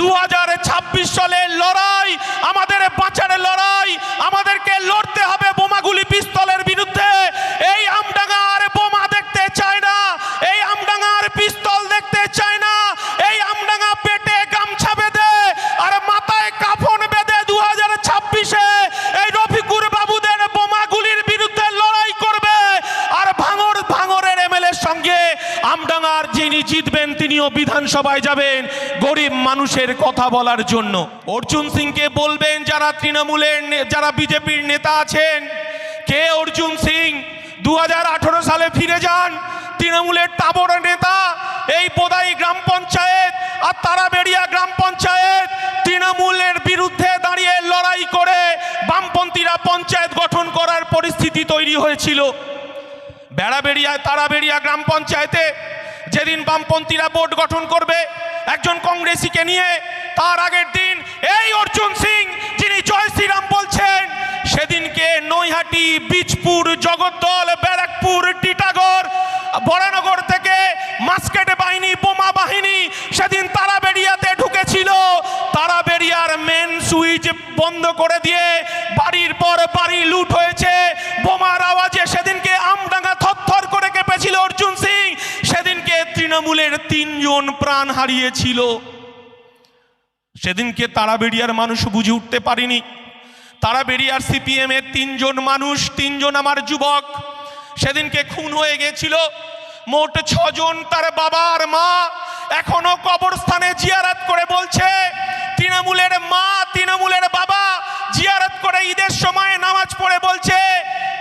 দু সালের লড়াই আমাদের বাঁচার লড়াই আমাদেরকে লড়তে হবে বোমাগুলি পিস্তলের বিরুদ্ধে এই আমডাঙ্গার বোমা দেখতে চায় না এই আমডাঙ্গার পিস্তল দেখতে চায় না এই আমডাঙ্গা পেটে গামছা বেঁধে আর মাথায় কাফন বেঁধে দু হাজার ছাব্বিশে এই রফিকুর বাবুদের বোমাগুলির বিরুদ্ধে লড়াই করবে আর ভাঙর ভাঙরের এমএলএর সঙ্গে আমডাঙ্গার যিনি জিতবেন তিনিও বিধানসভায় যাবেন গরিব মানুষের কথা বলার জন্য। অর্জুন সিংকে বলবেন, যারা তৃণমূলের যারা বিজেপির নেতা আছেন, কে অর্জুন সিং? দু হাজার আঠারো সালে ফিরে যান, তৃণমূলের তাবড় নেতা, এই বোদাই গ্রাম পঞ্চায়েত আর তারাবেড়িয়া গ্রাম পঞ্চায়েত তৃণমূলের বিরুদ্ধে দাঁড়িয়ে লড়াই করে বামপন্থীরা পঞ্চায়েত গঠন করার পরিস্থিতি তৈরি হয়েছিল। বেড়াবেড়িয়ায়, তারাবেড়িয়া গ্রাম পঞ্চায়েতে যেদিন বামপন্থীরা বোর্ড গঠন করবে, একজন কংগ্রেসিকে নিয়ে তার আগের দিন এই অর্জুন সিং, যিনি জয় শ্রীরাম বলছেন, সেদিনকে নৈহাটি, বীজপুর, জগদ্দল, ব্যারাকপুর, টিটাগড় বরানগর থেকে মাস্কেট বাহিনী, বোমা বাহিনী সেদিন তারাবেড়িয়াতে ঢুকেছিল। তারাবেড়িয়ার মেন সুইচ বন্ধ করে তৃণমূলের তিনজন প্রাণ হারিয়েছিল। সেদিনকে তারাবেড়িয়ার মানুষ বুঝে উঠতে পারিনি। তারাবেড়িয়ার সিপিএম এর তিনজন মানুষ, তিনজন আমার যুবক, সেদিনকে খুন হয়ে গেছিল। মোট ছজন তার বাবা আর মা এখনও কবরস্থানে জিয়ারাত করে বলছে, তৃণমূলের মা, তৃণমূলের বাবা জিয়ারাত করে ঈদের সময় নামাজ পড়ে বলছে,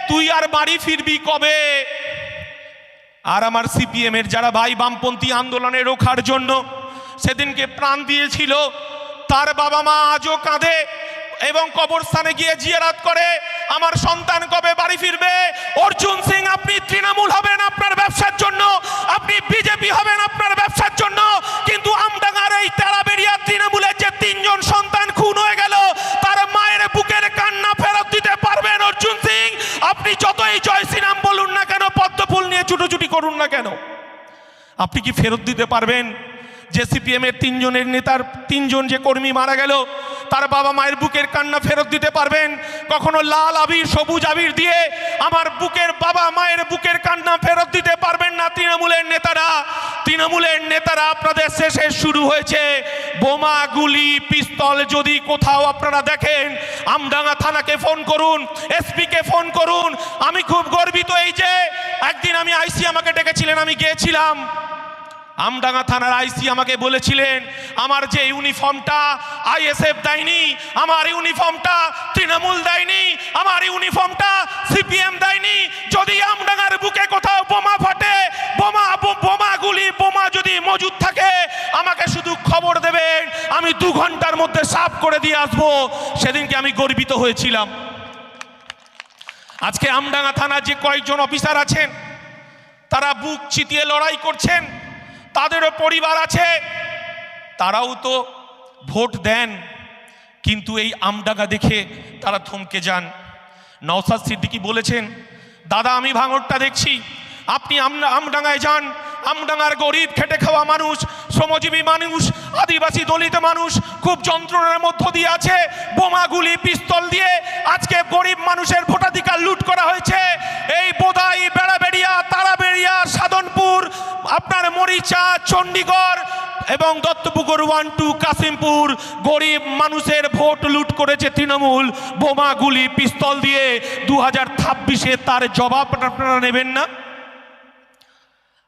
তুই আর বাড়ি ফিরবি কবে? আর আমার সিপিএম এর যারা ভাই বামপন্থী আন্দোলনে রোখার জন্য সেদিনকে প্রাণ দিয়েছিল, তার বাবা মা আজও কাঁদে এবং কবরস্থানে গিয়ে জিয়ারাত করে, আমার সন্তান কবে বাড়ি ফিরবে? অর্জুন সিং, আপনি তৃণমূল হবেন আপনার ব্যবসার জন্য, আপনি বিজেপি হবেন আপনার ব্যবসার জন্য, কিন্তু আমডাঙ্গার এই তারা তেরাবেরিয়া তৃণমূলের যে আপনি কি ফেরত দিতে পারবেন? যে সিপিএম এর তিনজনের নেতার, তিনজন যে কর্মী মারা গেল তার বাবা মায়ের বুকের কান্না ফেরত দিতে পারবেন। কখনো লাল আবির, সবুজ আবির দিয়ে আমার বুকের বাবা মায়ের বুকের কান্না ফেরত দিতে পারবেন না তৃণমূলের নেতারা। তৃণমূলের নেতারা আপনাদের শেষে শুরু হয়েছে। বোমা, গুলি, পিস্তল যদি কোথাও আপনারা দেখেন, আমডাঙ্গা থানাকে ফোন করুন, এসপিকে ফোন করুন। আমি খুব গর্বিত এই যে, একদিন আমি আইসি আমাকে ডেকেছিলেন, আমি গিয়েছিলাম। আমডাঙ্গা থানার আইসি আমাকে বলেছিলেন, আমার যে ইউনিফর্মটা আইএসএফ দেয়নি, আমার ইউনিফর্মটা তৃণমূল দেয়নি, আমার ইউনিফর্মটা সিপিএম দেয়নি, যদি আমডাঙ্গার বুকে কোথাও বোমা ফাটে, বোমা বোমাগুলি, বোমা যদি মজুদ থাকে, আমাকে শুধু খবর দেবেন, আমি দু ঘণ্টার মধ্যে সাফ করে দিয়ে আসব। সেদিনকে আমি গর্বিত হয়েছিলাম। আজকে আমডাঙ্গা থানার যে কয়েকজন অফিসার আছেন, তারা বুক চিতিয়ে লড়াই করছেন। তাদেরও পরিবার আছে। তারাও তো ভোট দেন, কিন্তু এই আমডাগা দেখে তারা থমকে যান। নওসাদ সিদ্দিকি বলেছেন, দাদা, আমি ভাঙরটা দেখছি। আপনি আম- আমডাঙ্গায় যান আমডাঙ্গার গরিব খেটে খাওয়া মানুষ, শ্রমজীবী মানুষ, আদিবাসী দলিত মানুষ, খুব যন্ত্রণার মধ্য দিয়ে আছে। বোমাগুলি পিস্তল দিয়ে আজকে গরিব মানুষের ভোটাধিকার লুট করা হয়েছে। এই বোদাই, বেড়াবেড়িয়া, তারাবেড়িয়া, সাধনপুর, আপনার মরিচা, চণ্ডীগড় এবং দত্তপুকুর ওয়ান টু কাশিমপুর গরিব মানুষের ভোট লুট করেছে তৃণমূল। বোমাগুলি পিস্তল দিয়ে দু হাজার তার জবাব আপনারা নেবেন না?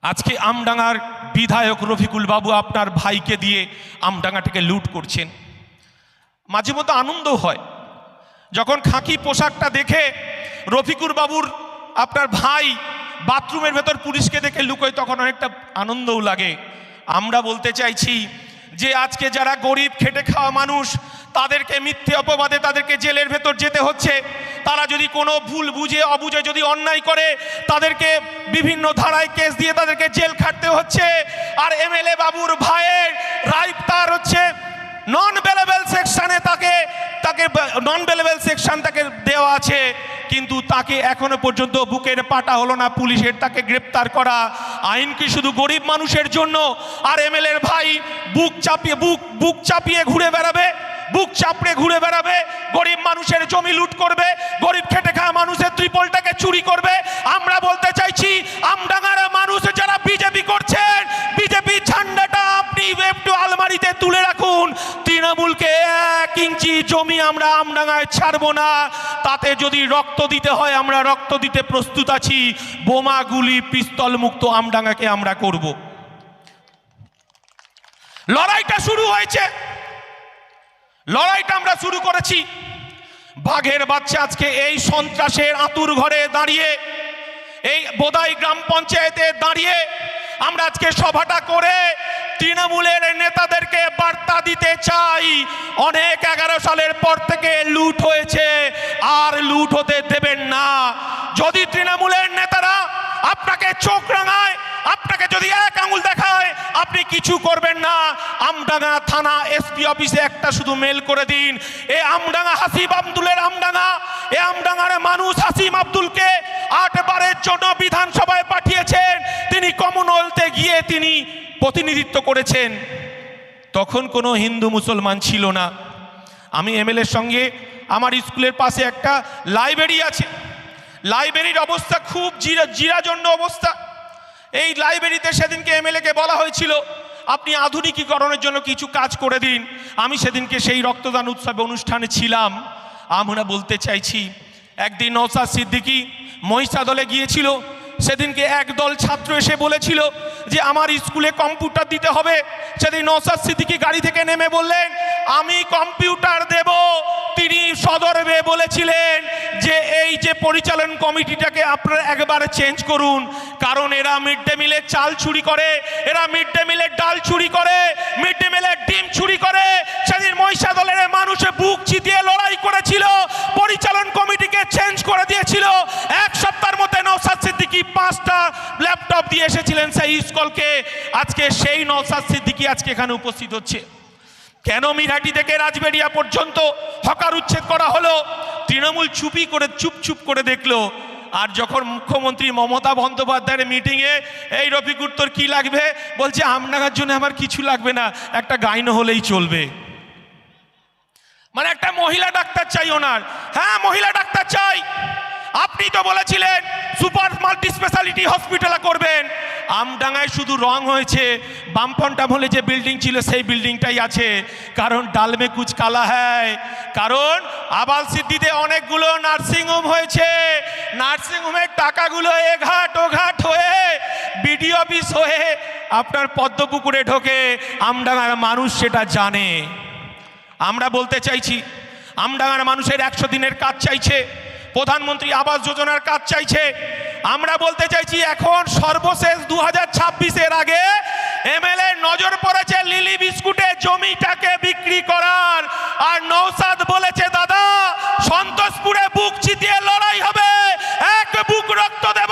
আজকে আমডাঙ্গার বিধায়ক রফিকুল বাবু আপনার ভাইকে দিয়ে আমডাঙ্গাটাকে লুট করছেন। মাঝে মধ্যে আনন্দ হয়। যখন খাকি পোশাকটা দেখে রফিকুর বাবুর আপনার ভাই বাথরুমের ভেতর পুলিশকে দেখে লুকোয়, তখন অনেকটা আনন্দও লাগে। আমরা বলতে চাইছি যে আজকে যারা গরিব, খেটে খাওয়া মানুষ, তাদেরকে মিথ্যে অপবাদে তাদেরকে জেলের ভেতর যেতে হচ্ছে। তারা যদি কোনো ভুল বুঝে, অবুঝে যদি অন্যায় করে, তাদেরকে বিভিন্ন ধারায় কেস দিয়ে তাদেরকে জেল খাটতে হচ্ছে। আর এমএলএ বাবুর ভাইয়ের রায় তার হচ্ছে নন বেলেবেল সেকশানে তাকে তাকে নন বেলেবেল সেকশন তাকে দেওয়া আছে, কিন্তু তাকে এখনও পর্যন্ত বুকের পাটা হলো না, পুলিশের তাকে গ্রেপ্তার করা। আইন কি শুধু গরিব মানুষের জন্য? আর এম এর ভাই বুক চাপিয়ে, বুক বুক চাপিয়ে ঘুরে বেড়াবে? বুক চাপড়ে ঘুরে বেড়াবে? গরিব মানুষের জমি লুট করবে? গরিব খেটে খাওয়া মানুষের ত্রিপলটাকে চুরি করবে আমরা বলতে চাইছি আমডাঙ্গার মানুষ যারা বিজেপি করছেন বিজেপি ঝান্ডাটা আপনি একটু আলমারিতে তুলে রাখুন তৃণমূলকে এক ইঞ্চি জমি আমরা আমডাঙায় ছাড়বো না। তাতে যদি রক্ত দিতে হয়, আমরা রক্ত দিতে প্রস্তুত আছি। বোমা, গুলি, পিস্তল মুক্ত আমডাঙ্গাকে আমরা করব। লড়াইটা শুরু হয়েছে। লড়াইটা আমরা শুরু করেছি। বাঘের বাচ্চা আজকে এই সন্ত্রাসের আতুর ঘরে দাঁড়িয়ে, এই বোদাই গ্রাম পঞ্চায়েতে দাঁড়িয়ে, আমরা আজকে সভাটা করে তৃণমূলের নেতাদেরকে বার্তা দিতে চাই। অনেক এগারো সালের পর থেকে লুট হয়েছে, আর লুট হতে দেবেন না। যদি তৃণমূলের নেতারা আপনাকে চোখ রাঙায়, আপনাকে যদি এক আঙুল দেখায় আপনি কিছু করবেন না। আমডাঙ্গা থানা এসপি অফিসে একটা শুধু মেল করে দিন। এ আমডাঙ্গা হাসিব আব্দুলের আমডাঙ্গা, এ আমডাঙ্গার মানুষ হাসিম আব্দুলকে আটবারের জন্য বিধানসভায় পাঠিয়েছেন। তিনি কমনওয়েলথে গিয়ে তিনি প্রতিনিধিত্ব করেছেন। তখন কোনো হিন্দু মুসলমান ছিল না। আমি এমএলএর সঙ্গে আমার স্কুলের পাশে একটা লাইব্রেরি আছে। লাইব্রেরির অবস্থা খুব জিরা, জিরাজন্য অবস্থা। এই লাইব্রেরিতে সেদিনকে এমএলএকে বলা হয়েছিল, আপনি আধুনিকীকরণের জন্য কিছু কাজ করে দিন। আমি সেদিনকে সেই রক্তদান উৎসবে অনুষ্ঠানে ছিলাম। আমরা বলতে চাইছি, একদিন নৌসাদ সিদ্দিকী মহিষা দলে গিয়েছিল, সেদিনকে একদল ছাত্র এসে বলেছিল যে, আমার স্কুলে কম্পিউটার দিতে হবে। সেদিন নৌসাদ সিদ্দিকী গাড়ি থেকে নেমে বললেন, আমি কম্পিউটার দেব। তিনি সদর্বে বলেছিলেন পরিচালন কমিটিটাকে আপনারা একবারে চেঞ্জ করুন। কারণ এরা মিড ডে মিলের চাল চুরি করে, এরা মিড ডে মিলের ডাল চুরি করে, মিড ডে মিলের ডিম চুরি করে। সেদিন মহিষা দলের মানুষে বুক চিতিয়ে লড়াই করেছিল, পরিচালন কমিটিকে চেঞ্জ করে দিয়েছিল। এক সপ্তাহের মধ্যে নৌসাদ সিদ্দিকি পাঁচটা ল্যাপটপ দিয়ে এসেছিলেন সেই স্কুলকে। আজকে সেই নৌসাদ সিদ্দিকি আজকে এখানে উপস্থিত হচ্ছে। কেন মিরাটি থেকে রাজবেড়িয়া পর্যন্ত হকার উচ্ছেদ করা হলো? তৃণমূল চুপি করে, চুপ চুপ করে দেখল। আর যখন মুখ্যমন্ত্রী মমতা বন্দ্যোপাধ্যায়ের মিটিংয়ে এই রফিকুর তোর কি লাগবে? বলছে, আমনাগার জন্য আমার কিছু লাগবে না, একটা গাইন হলেই চলবে। মানে একটা মহিলা ডাক্তার চাই ওনার। হ্যাঁ মহিলা ডাক্তার চাই। আপনি তো বলেছিলেন সুপার মাল্টি স্পেশালিটি হসপিটাল করবেন। আমডাঙ্গায় শুধু রং হয়েছে বামফন্টা বলে যে বিল্ডিং ছিল সেই বিল্ডিংটাই আছে। কারণ ডালমে কুচ কালা হ্যায়। কারণ আবাল সিদ্ধিতে অনেকগুলো নার্সিংহোম হয়েছে। নার্সিংহোমের টাকাগুলো এঘাট ওঘাট হয়ে বিডিও অফিস হয়ে আপনার পদ্মপুকুরে ঢোকে। আমডাঙ্গার মানুষ সেটা জানে। আমরা বলতে চাইছি, আমডাঙ্গার মানুষের একশো দিনের কাজ চাইছে। প্রধানমন্ত্রী আবাস যোজনার কাজ চাইছে। আমরা বলতে চাইছি, এখন সর্বশেষ দু হাজার ছাব্বিশের আগে এমএলএ নজর পড়েছে লিলি বিস্কুটের জমিটাকে বিক্রি করার। আর নৌসাদ বলেছে, দাদা, সন্তোষপুরে বুক চিতিয়ে লড়াই হবে। এক বুক রক্ত দেব।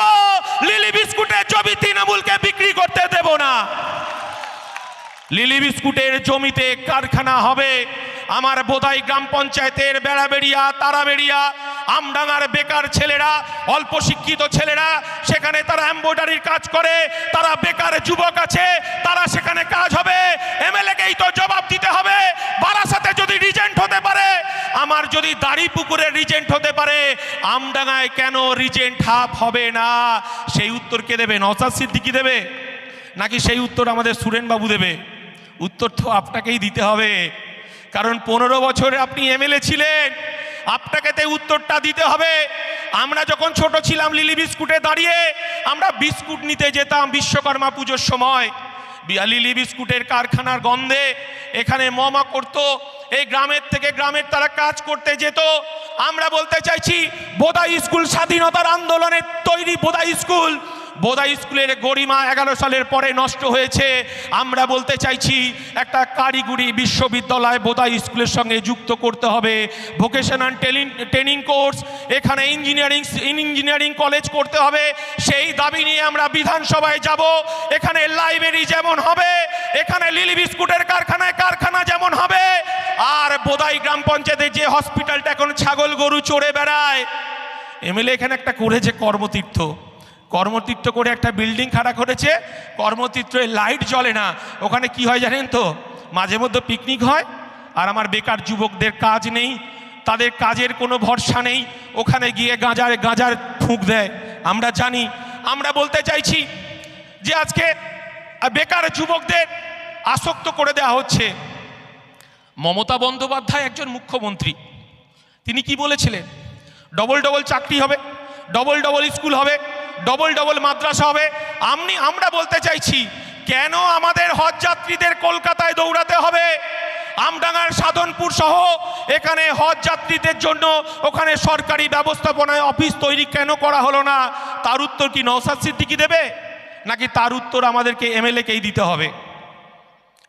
লিলি বিস্কুটের জমি তৃণমূলকে বিক্রি করতে দেব না। লিলি বিস্কুটের জমিতে কারখানা হবে। আমার বোধাই গ্রাম পঞ্চায়েতের বেড়াবেড়িয়া, তারাবেড়িয়া আমডাঙার বেকার ছেলেরা, অল্প শিক্ষিত ছেলেরা, সেখানে তারা এম্ব্রয়ডারির কাজ করে, তারা বেকার যুবক আছে, তারা সেখানে কাজ হবে। এমএলএকেই তো জবাব দিতে হবে। বারাসাতে যদি রিজেন্ট হতে পারে, আমার যদি দাড়ি পুকুরে রিজেন্ট হতে পারে আমডাঙায় কেন রিজেন্ট হাফ হবে না? সেই উত্তর কে দেবে? নসাদ সিদ্দিকি দেবে? নাকি সেই উত্তর আমাদের সুরেনবাবু দেবে? উত্তর তো আপনাকেই দিতে হবে। কারণ পনেরো বছরে আপনি এমএলএ ছিলেন, আপনাকে তো উত্তরটা দিতে হবে। আমরা যখন ছোট ছিলাম লিলি বিস্কুটে দাঁড়িয়ে, আমরা বিস্কুট নিতে যেতাম বিশ্বকর্মা পুজোর সময়। লিলি বিস্কুটের কারখানার গন্ধে এখানে মমা করতো, এই গ্রামের থেকে গ্রামের তারা কাজ করতে যেত। আমরা বলতে চাইছি বোদা স্কুল স্বাধীনতার আন্দোলনের তৈরি বোদা স্কুল। বোদা স্কুলের গরিমা এগারো সালের পরে নষ্ট হয়েছে। আমরা বলতে চাইছি, একটা কারিগরি বিশ্ববিদ্যালয় বোদা স্কুলের সঙ্গে যুক্ত করতে হবে। ভোকেশনাল ট্রেনিং ট্রেনিং কোর্স এখানে ইঞ্জিনিয়ারিং ইঞ্জিনিয়ারিং কলেজ করতে হবে। সেই দাবি নিয়ে আমরা বিধানসভায় যাব। এখানে লাইব্রেরি যেমন হবে, এখানে লিলি বিস্কুটের কারখানায় কারখানা যেমন হবে। আর বোদাই গ্রাম পঞ্চায়েতে যে হসপিটালটা এখন ছাগল গরু চড়ে বেড়ায় এমএলএ এখানে একটা করেছে কর্মতীর্থ। কর্মতীর্থ করে একটা বিল্ডিং খাড়া করেছে, কর্মতীর্থে লাইট জ্বলে না। ওখানে কি হয় জানেন তো? মাঝে মধ্যে পিকনিক হয়, আর আমার বেকার যুবকদের কাজ নেই, তাদের কাজের কোনো ভরসা নেই, ওখানে গিয়ে গাঁজার গাঁজার ফুঁক দেয়। আমরা জানি, আমরা বলতে চাইছি যে আজকে বেকার যুবকদের আসক্ত করে দেওয়া হচ্ছে। মমতা বন্দ্যোপাধ্যায় একজন মুখ্যমন্ত্রী। তিনি কি বলেছিলেন? ডবল ডবল চাকরি হবে ডবল ডবল স্কুল হবে ডবল ডবল মাদ্রাসা হবে। আমনি, আমরা বলতে চাইছি, কেন আমাদের হজ যাত্রীদের কলকাতায় দৌড়াতে হবে? আমডাঙ্গার সাধনপুর সহ এখানে হজ যাত্রীদের জন্য ওখানে সরকারি ব্যবস্থাপনায় অফিস তৈরি কেন করা হলো না? তার উত্তর কি নৌসাদ সিদ্দিকি দেবে? নাকি তার উত্তর আমাদেরকে এমএলএকেই দিতে হবে?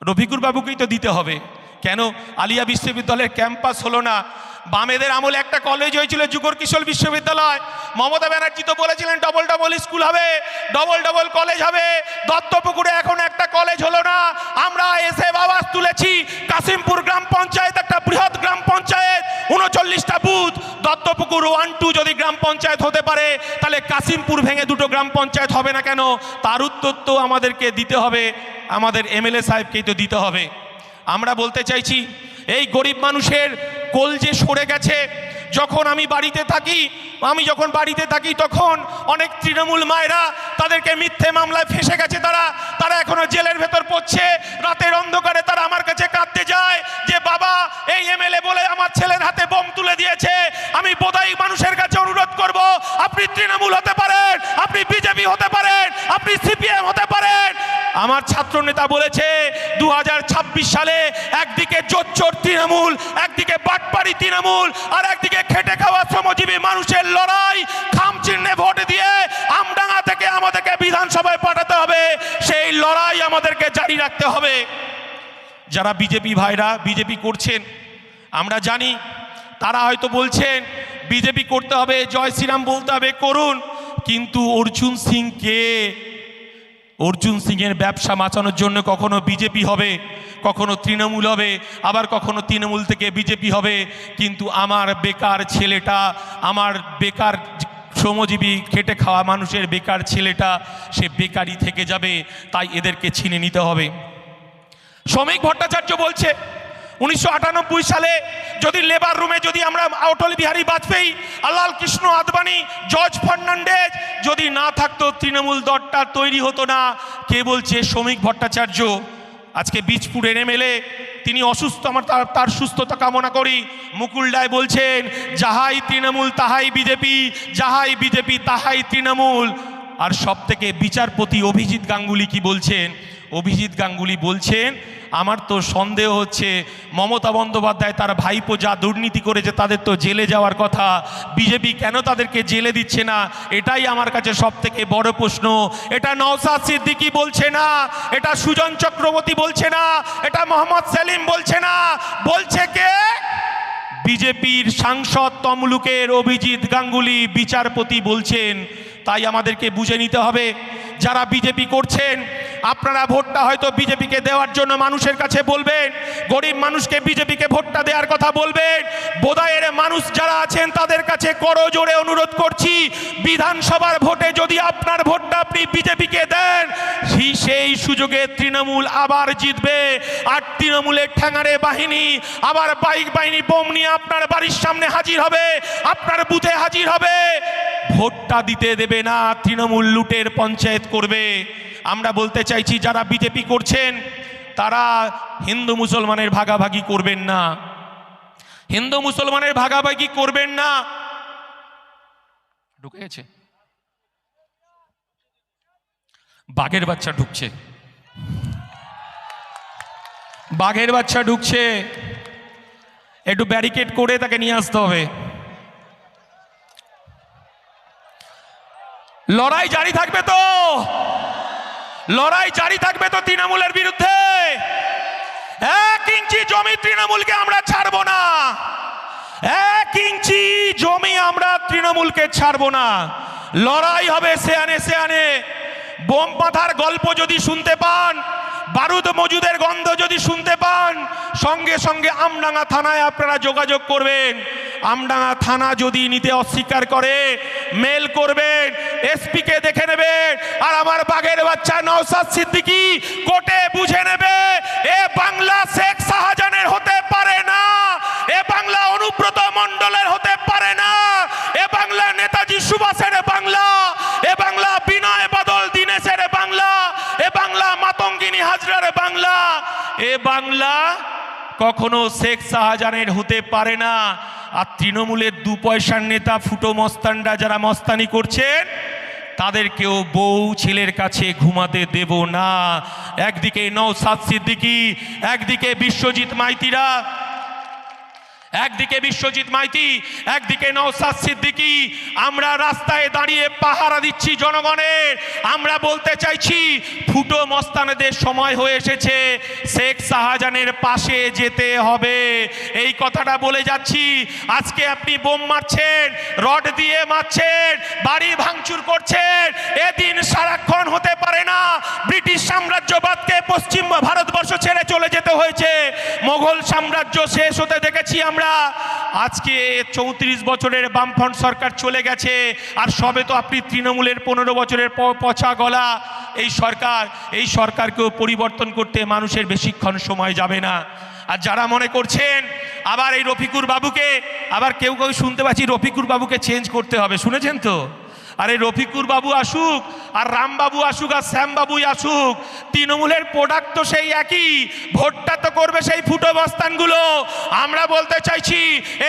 রফিকুর বাবুকেই তো দিতে হবে। কেন আলিয়া বিশ্ববিদ্যালয়ের ক্যাম্পাস হলো না? বামেদের আমলে একটা কলেজ হয়েছিল যুগর কিশোর বিশ্ববিদ্যালয়। মমতা ব্যানার্জি তো বলেছিলেন ডবল ডবল স্কুল হবে ডবল ডবল কলেজ হবে। দত্তপুকুরে এখন একটা কলেজ হলো না। আমরা এসে আওয়াজ তুলেছি, কাশিমপুর গ্রাম পঞ্চায়েত, একটা বৃহৎ গ্রাম পঞ্চায়েত, উনচল্লিশটা বুথ দত্তপুকুর ওয়ান টু যদি গ্রাম পঞ্চায়েত হতে পারে, তাহলে কাশিমপুর ভেঙে দুটো গ্রাম পঞ্চায়েত হবে না কেন? তার উত্তর তো আমাদেরকে দিতে হবে, আমাদের এমএলএ সাহেবকেই তো দিতে হবে। আমরা বলতে চাইছি, এই গরিব মানুষের কোল যে সরে গেছে, যখন আমি বাড়িতে থাকি, আমি যখন বাড়িতে থাকি তখন অনেক তৃণমূল মায়েরা তাদেরকে মিথ্যে মামলায় ফেসে গেছে তারা তারা এখনও জেলের ভেতর পড়ছে, রাতের অন্ধকারে তারা আমার কাছে কাঁদতে যায় যে বাবা, এই এমএলএ বলে আমার ছেলের হাতে বোম তুলে দিয়েছে। আমি বোধাই মানুষের কাছে অনুরোধ করব, আপনি তৃণমূল হতে পারেন, আপনি বিজেপি হতে পারেন, আপনি সিপিএম হতে পারেন। আমার ছাত্র নেতা বলেছে, দুহাজার ছাব্বিশ সালে একদিকে জোচ্চোর তৃণমূল, একদিকে বাটপাড়ি তৃণমূল, আর একদিকে খেটে খাওয়া শ্রমজীবী মানুষের লড়াই, খাম চিহ্নে ভোট দিয়ে আমডাঙ্গা থেকে আমাদেরকে বিধানসভায় পাঠাতে হবে। সেই লড়াই আমাদেরকে জারি রাখতে হবে। যারা বিজেপি ভাইরা বিজেপি করছেন, আমরা জানি তারা হয়তো বলছেন, বিজেপি করতে হবে, জয় শ্রীরাম বলতে হবে, করুন। কিন্তু অর্জুন সিং কে? অর্জুন সিংয়ের ব্যবসা বাঁচানোর জন্য কখনো বিজেপি হবে, কখনো তৃণমূল হবে, আবার কখনো তৃণমূল থেকে বিজেপি হবে। কিন্তু আমার বেকার ছেলেটা, আমার বেকার শ্রমজীবী খেটে খাওয়া মানুষের বেকার ছেলেটা, সে বেকারই থেকে যাবে, তাই এদেরকে ছিনে নিতে হবে। শ্রমিক ভট্টাচার্য বলছে, উনিশশো আটানব্বই সালে যদি লেবার রুমে যদি আমরা অটল বিহারী বাজপেয়ী আলাল কৃষ্ণ আদবানি, জর্জ ফার্নান্ডেজ যদি না থাকতো, তৃণমূল দলটা তৈরি হতো না। কে বলছে? শ্রমিক ভট্টাচার্য। আজকে বীজপুরের এমএলএ, তিনি অসুস্থ, আমার তার তার সুস্থতা কামনা করি। মুকুল রায় বলছেন, যাহাই তৃণমূল, তাহাই বিজেপি, যাহাই বিজেপি, তাহাই তৃণমূল। আর সব থেকে বিচারপতি অভিজিৎ গাঙ্গুলি কি বলছেন? অভিজিৎ গাঙ্গুলি বলছেন, আমার তো সন্দেহ হচ্ছে, মমতা বন্দ্যোপাধ্যায় তার ভাইপো যা দুর্নীতি করেছে তাদের তো জেলে যাওয়ার কথা। বিজেপি কেন তাদেরকে জেলে দিচ্ছে না? এটাই আমার কাছে সব থেকে বড় প্রশ্ন। এটা নওসাদ সিদ্দিকি বলছে না, এটা সুজন চক্রবর্তী বলছে না, এটা মোহাম্মদ সেলিম বলছে না। বলছে কে? বিজেপির সাংসদ তমলুকের অভিজিৎ গাঙ্গুলি বিচারপতি বলছেন। তাই আমাদেরকে বুঝে নিতে হবে। যারা বিজেপি করছেন আপনারা ভোটটা হয়তো বিজেপিকে দেওয়ার জন্য মানুষের কাছে বলবেন, গরিব মানুষকে বিজেপিকে ভোটটা দেওয়ার কথা বলবেন, বোদায়ের মানুষ যারা আছেন তাদের কাছে করো জোরে অনুরোধ করছি, বিধানসভার ভোটে যদি আপনার ভোটটা আপনি বিজেপিকে দেন সেই সুযোগে তৃণমূল আবার জিতবে। আর তৃণমূলের ঠ্যাঙারে বাহিনী, আবার বাইক বাহিনী, বোম নিয়ে আপনার বাড়ির সামনে হাজির হবে, আপনার বুথে হাজির হবে। ভোটটা দিতে দেবে না, তৃণমূল লুটের পঞ্চায়েত করবে। আমরা বলতে চাইছি, যারা বিজেপি করছেন, তারা হিন্দু মুসলমানের ভাগাভাগি করবেন না। হিন্দু মুসলমানের ভাগাভাগি করবেন না। ঢুকে গেছে? বাঘের বাচ্চা ঢুকছে। বাঘের বাচ্চা ঢুকছে। একটু ব্যারিকেড করে তাকে নিয়ে আসতে হবে। লড়াই জারি থাকবে তো? লড়াই জারি থাকবে তো তৃণমূলের বিরুদ্ধে। এক ইঞ্চি জমি তৃণমূলকে আমরা ছাড়বো না। এক ইঞ্চি জমি আমরা তৃণমূলকে ছাড়বো না। লড়াই হবে সেয়ানে সেয়ানে। বোম পাথার গল্প যদি শুনতে পান, বারুদ মজুদের গন্ধ যদি শুনতে পান, সঙ্গে সঙ্গে আমডাঙ্গা থানায় আপনারা যোগাযোগ করবেন। আমডাঙ্গা থানা যদি নিতে অস্বীকার করে মেল করবেন এসপিকে দেখে নেবেন আর আমার বাঘের বাচ্চা নওসাদ সিদ্দিকি কোর্টে বুঝে নেবে, এ বাংলা শেখ শাহজাহানের হতে পারে না, এ বাংলা অনুব্রত মণ্ডলের হতে পারে না, এ বাংলা নেতাজি সুভাষের বাংলা, এ বাংলা বিনয় বদল দীনেশের বাংলা, এ বাংলা মাতঙ্গিনী হাজরার বাংলা, এ বাংলা কখনো শেখ শাহজাহানের হতে পারে না। আর তৃণমূলের দু পয়সার নেতা ফুটো মস্তানরা যারা মস্তানি করছেন, তাদেরকেও বউ ছেলের কাছে ঘুমাতে দেব না। একদিকে নৌসাদ সিদ্দিকি, একদিকে বিশ্বজিৎ মাইতিরা একদিকে বিশ্বজিৎ মাইতি, একদিকে নৌসাদ সিদ্দিকি। আমরা রাস্তায় দাঁড়িয়ে পাহারা দিচ্ছি জনগণের। আমরা বলতে চাইছি, ফুটো মস্তানেদের সময় হয়ে এসেছে। শেখ শাহজাহানের পাশে যেতে হবে। এই কথাটা বলে যাচ্ছি। আজকে আপনি বোম মারছেন, রড দিয়ে মারছেন, বাড়ি ভাঙচুর করছেন। এদিন সারাক্ষণ হতে পারে না। ব্রিটিশ সাম্রাজ্যবাদকে পশ্চিম ভারতবর্ষ ছেড়ে চলে যেতে হয়েছে। মোঘল সাম্রাজ্য শেষ হতে দেখেছি আমরা। আজকে চৌত্রিশ বছরের বামফ্রন্ট সরকার চলে গেছে, আর সবে তো আপনি তৃণমূলের পনেরো বছরের পচা গলা। এই সরকার, এই সরকারকেও পরিবর্তন করতে মানুষের বেশিক্ষণ সময় যাবে না। আর যারা মনে করছেন, আবার এই রফিকুর বাবুকে, আবার কেউ কেউ শুনতে পাচ্ছি রফিকুর বাবুকে চেঞ্জ করতে হবে, শুনেছেন তো? আর এই রফিকুর বাবু আসুক, আর রামবাবু আসুক, আর শ্যামবাবুই আসুক, তৃণমূলের প্রোডাক্ট তো সেই একই, ভোটটা করবে সেই ফুটো মস্তানগুলো। আমরা বলতে চাইছি,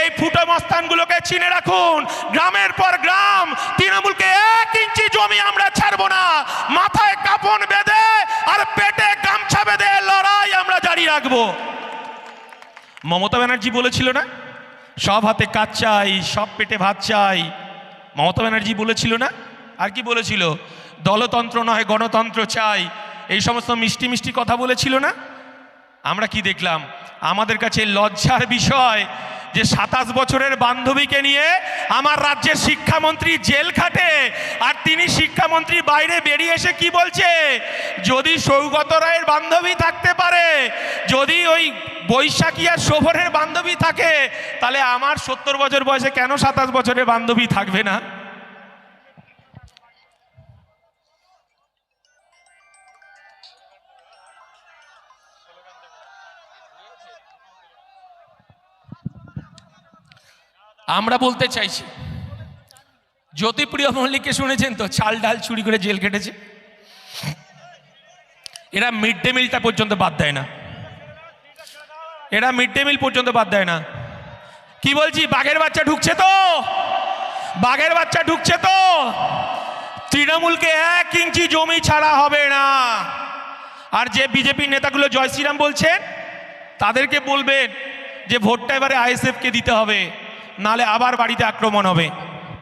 এই ফুটো মস্তানগুলোকে চিনে রাখুন। গ্রামের পর গ্রাম, তৃণমূলকে এক ইঞ্চি জমি আমরা ছাড়বো না। মাথায় কাপন বেঁধে আর পেটে গামছা বেঁধে লড়াই আমরা জারি রাখব। মমতা ব্যানার্জি বলেছিল না? সব হাতে কাজ চাই, সব পেটে ভাত চাই। মমতা ব্যানার্জি বলেছিল না? আর কি বলেছিল? দলতন্ত্র নয়, গণতন্ত্র চাই। এই সমস্ত মিষ্টি মিষ্টি কথা বলেছিল না? আমরা কি দেখলাম? আমাদের কাছে লজ্জার বিষয় যে সাতাশ বছরের বান্ধবীকে নিয়ে আমার রাজ্যের শিক্ষামন্ত্রী জেল খাটে আর তিনি শিক্ষামন্ত্রী বাইরে বেরিয়ে এসে কি বলছে? যদি সৌগত রায়ের বান্ধবী থাকতে পারে, যদি ওই বৈশাখী আর শোভনের বান্ধবী থাকে, তাহলে আমার সত্তর বছর বয়সে কেন সাতাশ বছরের বান্ধবী থাকবে না? আমরা বলতে চাইছি, জ্যোতিপ্রিয় মল্লিককে শুনেছেন তো? চাল ডাল চুরি করে জেল কেটেছে এরা মিড ডে মিলটা পর্যন্ত বাদ দেয় না। এরা মিড ডে মিল পর্যন্ত বাদ দেয় না। কি বলছি, বাঘের বাচ্চা ঢুকছে তো? বাঘের বাচ্চা ঢুকছে তো? তৃণমূলকে এক ইঞ্চি জমি ছাড়া হবে না। আর যে বিজেপি নেতাগুলো জয় শ্রীরাম বলছেন, তাদেরকে বলবেন যে ভোটটা এবারে আইএসএফকে দিতে হবে। নালে আবার বাড়িতে আক্রমণ হবে।